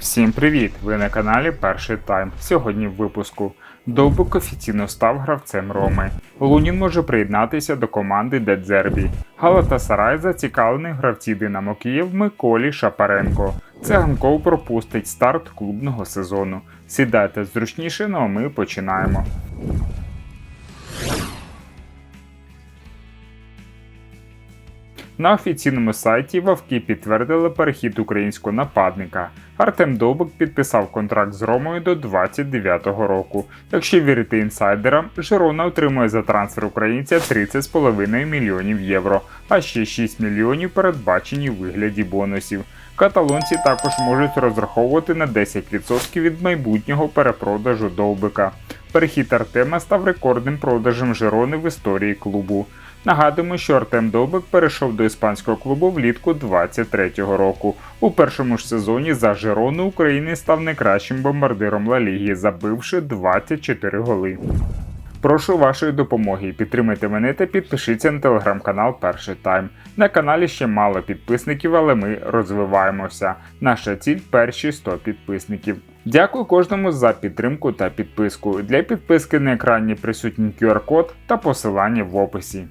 Всім привіт! Ви на каналі Перший Тайм. Сьогодні в випуску. Довбик офіційно став гравцем Роми. Лунін може приєднатися до команди Дедзербі. Галатасарай зацікавлений гравці Динамо Київ Миколі Шапаренко. Циганков пропустить старт клубного сезону. Сідайте зручніше, ну а ми починаємо. На офіційному сайті Вовки підтвердили перехід українського нападника. Артем Довбик підписав контракт з Ромою до 29-го року. Якщо вірити інсайдерам, Жирона отримує за трансфер українця 30,5 мільйонів євро, а ще 6 мільйонів передбачені в вигляді бонусів. Каталонці також можуть розраховувати на 10% від майбутнього перепродажу Довбика. Перехід Артема став рекордним продажем Жирони в історії клубу. Нагадуємо, що Артем Довбик перейшов до іспанського клубу влітку 23-го року. У першому ж сезоні за Жирону України став найкращим бомбардиром Ла Ліги, забивши 24 голи. Прошу вашої допомоги. Підтримайте мене та підпишіться на телеграм-канал Перший Тайм. На каналі ще мало підписників, але ми розвиваємося. Наша ціль перші 100 підписників. Дякую кожному за підтримку та підписку. Для підписки на екрані присутній QR-код та посилання в описі.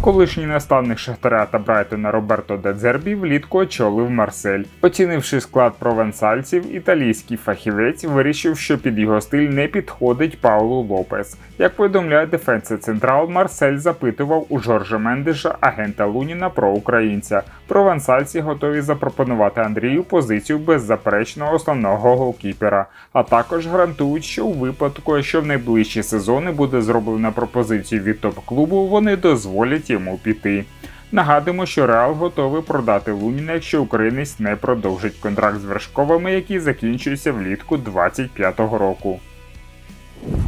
Колишній наставник Шахтаря та Брайтона Роберто Дедзербі влітку очолив Марсель. Оцінивши склад провансальців, італійський фахівець вирішив, що під його стиль не підходить Паулу Лопес. Як повідомляє Дефенсе Централ, Марсель запитував у Жоржа Мендеша, агента Луніна про українця. Провансальці готові запропонувати Андрію позицію беззаперечного основного голкіпера, а також гарантують, що у випадку, якщо в найближчі сезони буде зроблена пропозицію від топ-клубу, вони дозволять йому піти. Нагадуємо, що Реал готовий продати Луніна, якщо українець не продовжить контракт з вершковими, який закінчується влітку 25-го року.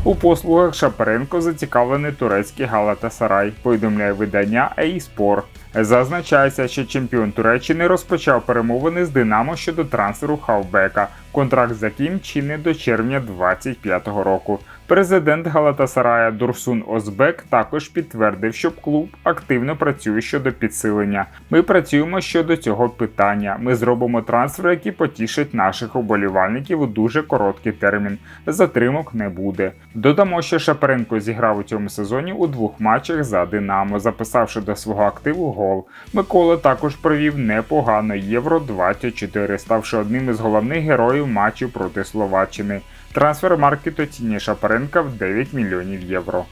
У послугах Шапаренко зацікавлений турецький Галатасарай, повідомляє видання «Ейспор». Зазначається, що чемпіон Туреччини розпочав перемовини з Динамо щодо трансферу Хавбека, контракт з яким чинить до червня 25-го року. Президент Галатасарая Дурсун Озбек також підтвердив, що клуб активно працює щодо підсилення. Ми працюємо щодо цього питання. Ми зробимо трансфер, який потішить наших уболівальників у дуже короткий термін. Затримок не буде. Додамо, що Шапаренко зіграв у цьому сезоні у двох матчах за Динамо, записавши до свого активу гол. Микола також провів непогано Євро 24, ставши одним із головних героїв матчів проти Словаччини. Трансфер маркету цінніша Шапаренка в 9 мільйонів євро.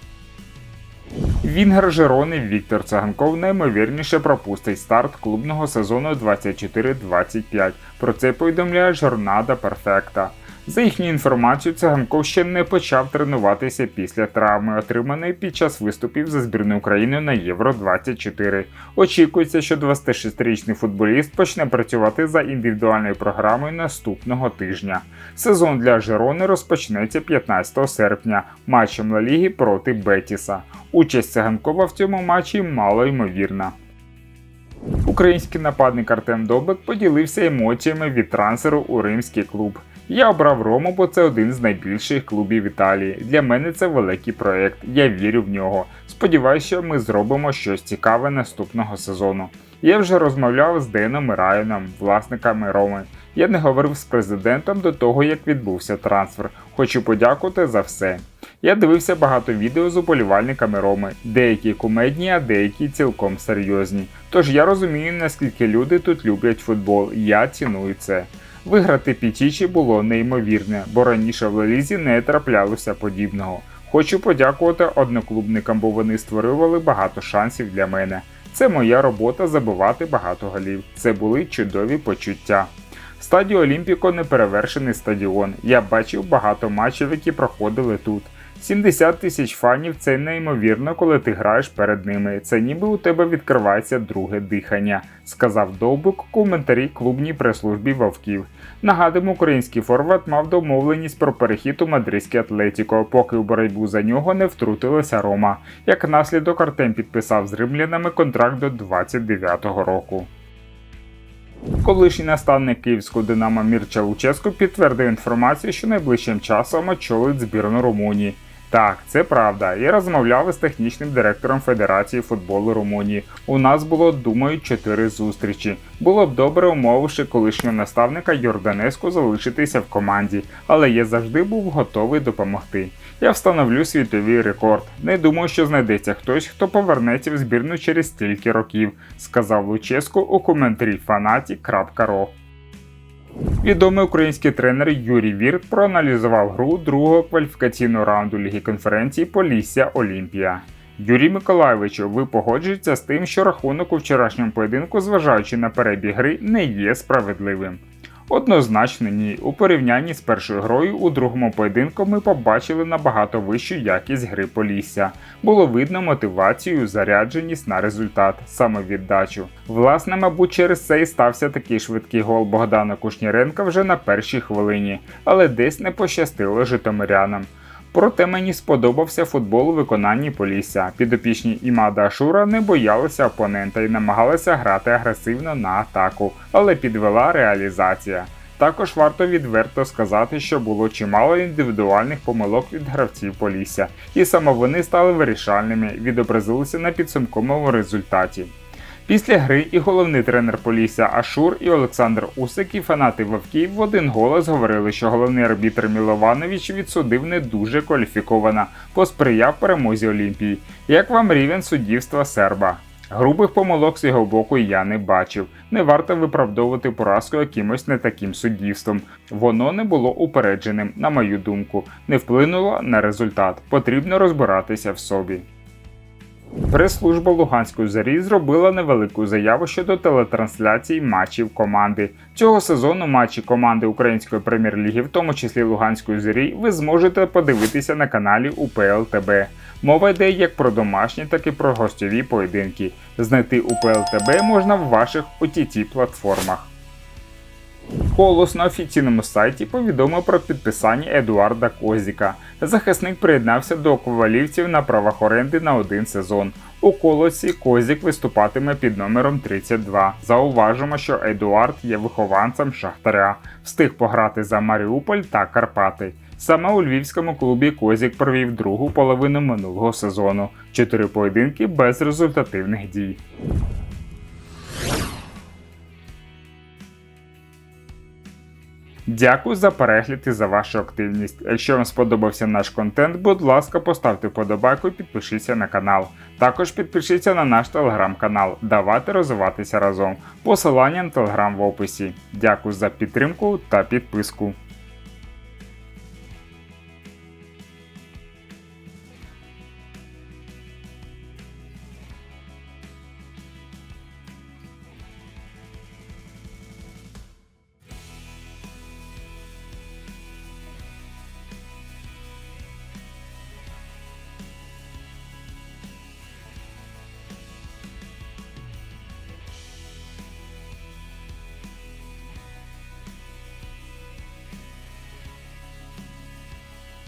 Вінгер Жерони Віктор Цаганков наймовірніше пропустить старт клубного сезону 24-25. Про це повідомляє Жорнада Перфекта. За їхньою інформацією, Циганков ще не почав тренуватися після травми, отриманої під час виступів за збірну України на Євро 24. Очікується, що 26-річний футболіст почне працювати за індивідуальною програмою наступного тижня. Сезон для Жерони розпочнеться 15 серпня матчем Ла Ліги проти Бетіса. Участь Циганкова в цьому матчі мало ймовірна. Український нападник Артем Добик поділився емоціями від трансферу у римський клуб. Я обрав Рому, бо це один з найбільших клубів Італії. Для мене це великий проєкт. Я вірю в нього. Сподіваюся, що ми зробимо щось цікаве наступного сезону. Я вже розмовляв з Деном і Райаном, власниками Роми. Я не говорив з президентом до того, як відбувся трансфер. Хочу подякувати за все. Я дивився багато відео з уболівальниками Роми, деякі кумедні, а деякі цілком серйозні. Тож я розумію, наскільки люди тут люблять футбол, я ціную це. Виграти Пічічі було неймовірне, бо раніше в Лелізі не траплялося подібного. Хочу подякувати одноклубникам, бо вони створювали багато шансів для мене. Це моя робота забивати багато голів. Це були чудові почуття. Стадіо Олімпіко неперевершений стадіон. Я бачив багато матчів, які проходили тут. 70 тисяч фанів це неймовірно, коли ти граєш перед ними. Це ніби у тебе відкривається друге дихання, сказав Довбик у коментарі клубній прес-службі Вовків. Нагадуємо, український форвард мав домовленість про перехід у мадридське Атлетіко, поки у боротьбу за нього не втрутилася Рома. Як наслідок Артем підписав з римлянами контракт до 29-го року. Колишній наставник київського Динамо Мірча Луческо підтвердив інформацію, що найближчим часом очолить збірну Румунії. Так, це правда. Я розмовляв із технічним директором Федерації футболу Румунії. У нас було, думаю, чотири зустрічі. Було б добре, умовивши колишнього наставника Йорданеску залишитися в команді, але я завжди був готовий допомогти. Я встановлю світовий рекорд. Не думаю, що знайдеться хтось, хто повернеться в збірну через стільки років, сказав Луческу у коментарі фанаті.ро. Відомий український тренер Юрій Вірт проаналізував гру другого кваліфікаційного раунду Ліги конференції Полісся Олімпія. Юрій Миколайовичу, ви погоджуєтеся з тим, що рахунок у вчорашньому поєдинку, зважаючи на перебіг гри, не є справедливим. Однозначно ні. У порівнянні з першою грою у другому поєдинку ми побачили набагато вищу якість гри Полісся. Було видно мотивацію, зарядженість на результат, самовіддачу. Власне, мабуть, через це і стався такий швидкий гол Богдана Кушніренка вже на першій хвилині, але десь не пощастило житомирянам. Проте мені сподобався футбол у виконанні Полісся. Підопічні Імада Ашура не боялися опонента і намагалися грати агресивно на атаку, але підвела реалізація. Також варто відверто сказати, що було чимало індивідуальних помилок від гравців Полісся, і саме вони стали вирішальними, відобразилися на підсумковому результаті. Після гри і головний тренер Полісся Ашур і Олександр Усик і фанати Вовків в один голос говорили, що головний арбітр Мілованович відсудив не дуже кваліфіковано, посприяв перемозі Олімпії. Як вам рівень суддівства серба? Грубих помилок з його боку я не бачив. Не варто виправдовувати поразку якимось не таким суддівством. Воно не було упередженим, на мою думку, не вплинуло на результат. Потрібно розбиратися в собі. Прес-служба Луганської зорі зробила невелику заяву щодо телетрансляції матчів команди. Цього сезону матчі команди Української прем'єр-ліги, в тому числі Луганської зорі, ви зможете подивитися на каналі УПЛ ТБ. Мова йде як про домашні, так і про гостьові поєдинки. Знайти УПЛ ТБ можна в ваших ott платформах. Колос на офіційному сайті повідомив про підписання Едуарда Козіка. Захисник приєднався до ковалівців на правах оренди на один сезон. У колосі Козік виступатиме під номером 32. Зауважимо, що Едуард є вихованцем Шахтаря, встиг пограти за Маріуполь та Карпати. Саме у львівському клубі Козік провів другу половину минулого сезону. Чотири поєдинки без результативних дій. Дякую за перегляд і за вашу активність. Якщо вам сподобався наш контент, будь ласка, поставте вподобайку і підпишіться на канал. Також підпишіться на наш телеграм-канал. Давайте розвиватися разом. Посилання на телеграм в описі. Дякую за підтримку та підписку.